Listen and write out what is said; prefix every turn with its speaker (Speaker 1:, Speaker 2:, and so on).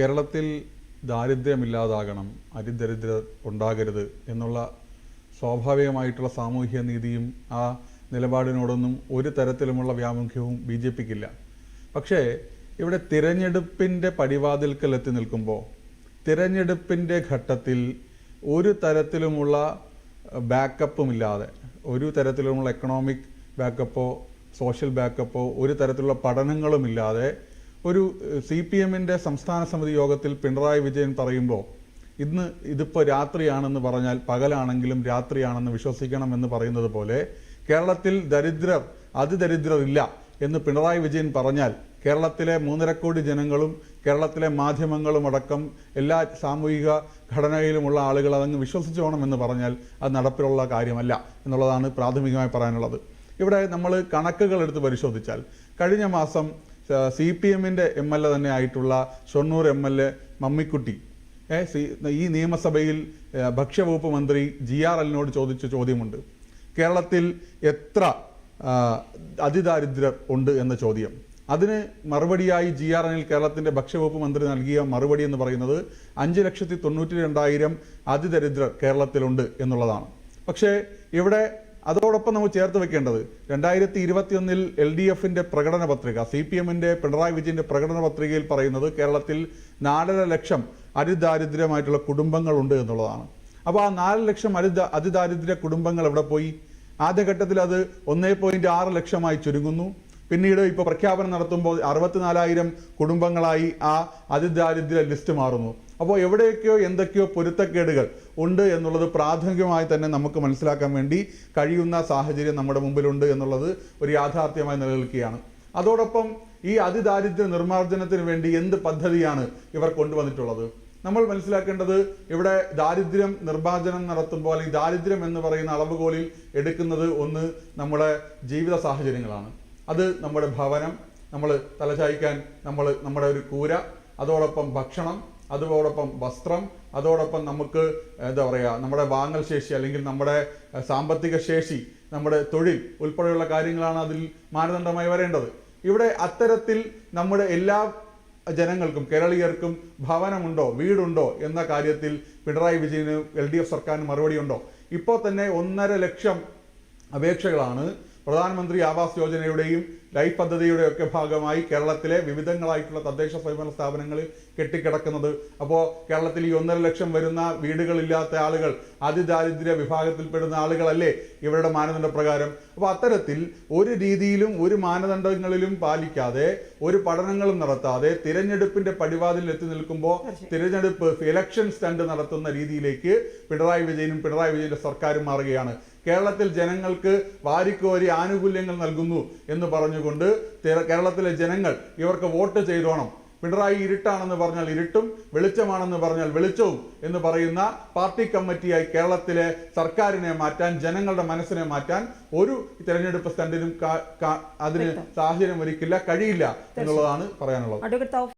Speaker 1: കേരളത്തിൽ ദാരിദ്ര്യമില്ലാതാകണം അതിദരിദ്രർ ഉണ്ടാകരുത് എന്നുള്ള സ്വാഭാവികമായിട്ടുള്ള സാമൂഹ്യ നീതിയും ആ നിലപാടിനോടൊന്നും ഒരു തരത്തിലുമുള്ള വ്യാമുഖ്യവും ബി ജെ പിക്കില്ല. പക്ഷേ ഇവിടെ തിരഞ്ഞെടുപ്പിന്റെ പടിവാതിൽക്കൽ എത്തി നിൽക്കുമ്പോൾ തിരഞ്ഞെടുപ്പിന്റെ ഘട്ടത്തിൽ ഒരു തരത്തിലുമുള്ള ബാക്കപ്പും ഇല്ലാതെ ഒരു തരത്തിലുമുള്ള എക്കണോമിക് ബാക്കപ്പോ സോഷ്യൽ ബാക്കപ്പോ ഒരു തരത്തിലുള്ള പഠനങ്ങളുമില്ലാതെ ഒരു സി പി എമ്മിന്റെ സംസ്ഥാന സമിതി യോഗത്തിൽ പിണറായി വിജയൻ പറയുമ്പോൾ ഇന്ന് ഇതിപ്പോൾ രാത്രിയാണെന്ന് പറഞ്ഞാൽ പകലാണെങ്കിലും രാത്രിയാണെന്ന് വിശ്വസിക്കണം എന്ന് പറയുന്നത് പോലെ കേരളത്തിൽ ദരിദ്രർ അതിദരിദ്രരില്ല എന്ന് പിണറായി വിജയൻ പറഞ്ഞാൽ കേരളത്തിലെ മൂന്നര കോടി ജനങ്ങളും കേരളത്തിലെ മാധ്യമങ്ങളും അടക്കം എല്ലാ സാമൂഹിക ഘടനയിലുമുള്ള ആളുകൾ അതങ്ങ് വിശ്വസിച്ചു വേണം എന്ന് പറഞ്ഞാൽ അത് നടപ്പിലുള്ള കാര്യമല്ല എന്നുള്ളതാണ് പ്രാഥമികമായി പറയാനുള്ളത്. ഇവിടെ നമ്മൾ കണക്കുകൾ എടുത്ത് പരിശോധിച്ചാൽ കഴിഞ്ഞ മാസം സി പി എമ്മിന്റെ എം എൽ എ തന്നെ ആയിട്ടുള്ള Shoranur M L A Mammikutty. ഈ നിയമസഭയിൽ ഭക്ഷ്യവകുപ്പ് മന്ത്രി ജി ആർ എല്ലിനോട് ചോദിച്ച ചോദ്യമുണ്ട്. കേരളത്തിൽ എത്ര അതിദാരിദ്ര്യ അതിദാരിദ്ര്യർ ഉണ്ട് എന്ന ചോദ്യം. അതിന് മറുപടിയായി ജി ആർ എനിൽ കേരളത്തിന്റെ ഭക്ഷ്യവകുപ്പ് മന്ത്രി നൽകിയ മറുപടി എന്ന് പറയുന്നത് അഞ്ച് ലക്ഷത്തി തൊണ്ണൂറ്റി രണ്ടായിരം അതിദരിദ്രർ കേരളത്തിലുണ്ട് എന്നുള്ളതാണ്. പക്ഷേ ഇവിടെ അതോടൊപ്പം നമ്മൾ ചേർത്ത് വെക്കേണ്ടത് രണ്ടായിരത്തി ഇരുപത്തിയൊന്നിൽ എൽ ഡി എഫിന്റെ പ്രകടന പത്രിക സി പി എമ്മിന്റെ പിണറായി വിജയന്റെ പ്രകടന പത്രികയിൽ പറയുന്നത് കേരളത്തിൽ നാലര ലക്ഷം അതിദാരിദ്ര്യമായിട്ടുള്ള കുടുംബങ്ങളുണ്ട് എന്നുള്ളതാണ്. അപ്പോൾ ആ നാല് ലക്ഷം അതിദാ അതിദാരിദ്ര്യ കുടുംബങ്ങൾ എവിടെ പോയി? ആദ്യഘട്ടത്തിൽ അത് ഒന്നേ പോയിന്റ് ആറ് ലക്ഷമായി ചുരുങ്ങുന്നു. പിന്നീട് ഇപ്പോൾ പ്രഖ്യാപനം നടത്തുമ്പോൾ അറുപത്തിനാലായിരം കുടുംബങ്ങളായി ആ അതിദാരിദ്ര്യ ലിസ്റ്റ് മാറുന്നു. അപ്പോൾ എവിടെയൊക്കെയോ എന്തൊക്കെയോ പൊരുത്തക്കേടുകൾ ഉണ്ട് എന്നുള്ളത് പ്രാഥമികമായി തന്നെ നമുക്ക് മനസ്സിലാക്കാൻ വേണ്ടി കഴിയുന്ന സാഹചര്യം നമ്മുടെ മുമ്പിലുണ്ട് എന്നുള്ളത് ഒരു യാഥാർത്ഥ്യമായി നിലനിൽക്കുകയാണ്. അതോടൊപ്പം ഈ അതിദാരിദ്ര്യ നിർമ്മാർജനത്തിന് വേണ്ടി എന്ത് പദ്ധതിയാണ് ഇവർ കൊണ്ടുവന്നിട്ടുള്ളത്? നമ്മൾ മനസ്സിലാക്കേണ്ടത് ഇവിടെ ദാരിദ്ര്യം നിർമ്മാർജനം നടത്തുമ്പോൾ അല്ലെങ്കിൽ ദാരിദ്ര്യം എന്ന് പറയുന്ന അളവുകോലിൽ എടുക്കുന്നത് ഒന്ന് നമ്മുടെ ജീവിത സാഹചര്യങ്ങളാണ്. അത് നമ്മുടെ ഭവനം നമ്മൾ തലചായ്ക്കാൻ നമ്മൾ നമ്മുടെ ഒരു കൂര അതോടൊപ്പം ഭക്ഷണം അതോടൊപ്പം വസ്ത്രം അതോടൊപ്പം നമുക്ക് എന്താ പറയുക നമ്മുടെ വാങ്ങൽ ശേഷി അല്ലെങ്കിൽ നമ്മുടെ സാമ്പത്തിക ശേഷി നമ്മുടെ തൊഴിൽ ഉൾപ്പെടെയുള്ള കാര്യങ്ങളാണ് അതിൽ മാനദണ്ഡമായി വരേണ്ടത്. ഇവിടെ അത്തരത്തിൽ നമ്മുടെ എല്ലാ ജനങ്ങൾക്കും കേരളീയർക്കും ഭവനമുണ്ടോ വീടുണ്ടോ എന്ന കാര്യത്തിൽ പിണറായി വിജയന് എൽ ഡി എഫ് സർക്കാരിന് മറുപടി ഉണ്ടോ? ഇപ്പോൾ തന്നെ ഒന്നര ലക്ഷം അപേക്ഷകളാണ് പ്രധാനമന്ത്രി ആവാസ് യോജനയുടെയും ലൈഫ് പദ്ധതിയുടെ ഒക്കെ ഭാഗമായി കേരളത്തിലെ വിവിധങ്ങളായിട്ടുള്ള തദ്ദേശ സ്വയംഭരണ സ്ഥാപനങ്ങളിൽ കെട്ടിക്കിടക്കുന്നത്. അപ്പോൾ കേരളത്തിൽ ഈ ഒന്നര ലക്ഷം വരുന്ന വീടുകളില്ലാത്ത ആളുകൾ അതിദാരിദ്ര്യ വിഭാഗത്തിൽപ്പെടുന്ന ആളുകളല്ലേ ഇവരുടെ മാനദണ്ഡ പ്രകാരം അപ്പോൾ അത്തരത്തിൽ ഒരു രീതിയിലും ഒരു മാനദണ്ഡങ്ങളിലും പാലിക്കാതെ ഒരു പഠനങ്ങളും നടത്താതെ തിരഞ്ഞെടുപ്പിന്റെ പടിവാതിൽ എത്തി നിൽക്കുമ്പോൾ തിരഞ്ഞെടുപ്പ് ഇലക്ഷൻ സ്റ്റണ്ട് നടത്തുന്ന രീതിയിലേക്ക് പിണറായി വിജയനും പിണറായി വിജയന്റെ സർക്കാരും മാറുകയാണ്. കേരളത്തിൽ ജനങ്ങൾക്ക് വാരിക്കോരി ആനുകൂല്യങ്ങൾ നൽകുന്നു എന്ന് പറഞ്ഞുകൊണ്ട് കേരളത്തിലെ ജനങ്ങൾ ഇവർക്ക് വോട്ട് ചെയ്തോണം. പിണറായി ഇരുട്ടാണെന്ന് പറഞ്ഞാൽ ഇരുട്ടും വെളിച്ചമാണെന്ന് പറഞ്ഞാൽ വെളിച്ചവും എന്ന് പറയുന്ന പാർട്ടി കമ്മിറ്റിയായി കേരളത്തിലെ സർക്കാരിനെ മാറ്റാൻ ജനങ്ങളുടെ മനസ്സിനെ മാറ്റാൻ ഒരു തെരഞ്ഞെടുപ്പ് സ്റ്റണ്ടിനും അതിന് സാഹചര്യം ഒരുക്കില്ല കഴിയില്ല എന്നുള്ളതാണ് പറയാനുള്ളത്.